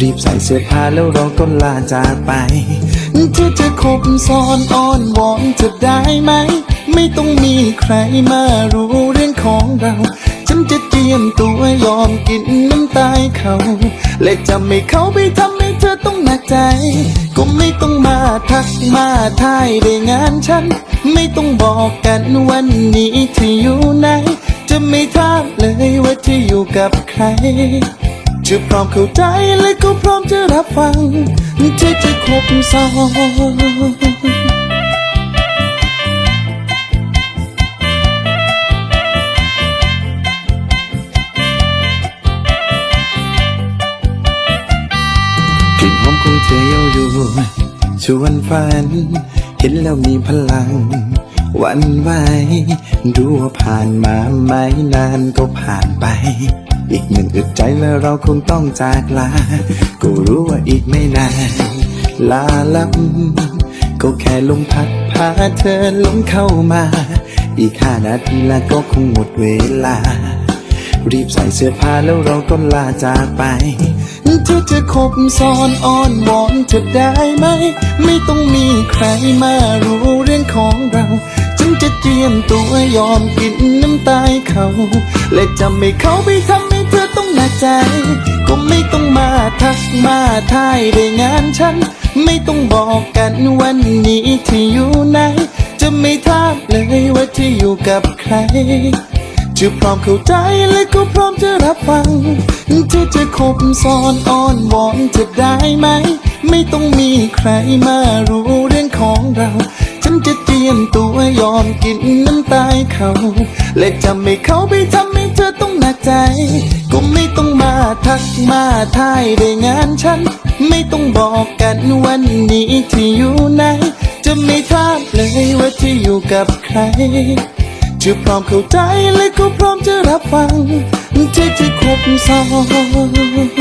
รีบใส่เสื้อผ้าแล้วเราก็ลาจากไป เธอจะคบซ้อนอ้อนวอนจะได้ไหม ไม่ต้องมีใครมารู้เรื่องของเรา ฉันจะเจียมตัวยอมกินน้ำตายเขา และจะไม่เขาไปทำให้เธอต้องหนักใจ ก็ไม่ต้องมาทักมาทายได้งานฉัน ไม่ต้องบอกกันวันนี้ที่อยู่ไหน จะไม่ถามเลยว่าที่อยู่กับใคร จะพร้อมเข้าใจและก็พร้อมจะรับฟังที่จะคบซ้อนกลิ่นหอมของเธอเย้าอยู่ชวนฝัน เห็นแล้วมีพลัง วันไหวดูว่าผ่านมาไม่นานก็ผ่านไป อีกหนึ่งอึดใจแล้วเราคงต้องจากลา ก็รู้ว่าอีกไม่นาน ลาลับก็แค่ลมพัดพาเธอลงเข้ามา อีกห้านาทีแล้วก็คงหมดเวลา รีบใส่เสื้อผ้าแล้วเราก็ลาจากไปเธอจะคบซ้อนอ้อนวอนจะได้ไหม ไม่ต้องมีใครมารู้เรื่องของเราฉันจะเจียมตัวยอมกินน้ำตายเขา และจะไม่เขาไปทำ เธอต้องหนักใจ ก็ไม่ต้องมาทักมาทายด้งานฉัน ไม่ต้องบอกกันวันนี้ที่อยู่ไหน จะไม่ถามเลยว่าที่อยู่กับใคร จะพร้อมเข้าใจและก็พร้อมจะรับฟังที่จะคบซ้อนอ้อนวอนจะได้ไหม ไม่ต้องมีใครมารู้เรื่องของเรา ฉันจะเตรียมตัวยอมกินน้ำตายเขา และจะไม่เขาไปทำให้เธอต้องหนักใจ ก็ไม่ต้องมาทักมาทายได้งานฉัน ไม่ต้องบอกกันวันนี้ที่อยู่ไหน จะไม่ถามเลยว่าที่อยู่กับใครจะพร้อมเข้าใจและก็พร้อมจะรับฟังที่จะคบซ้อน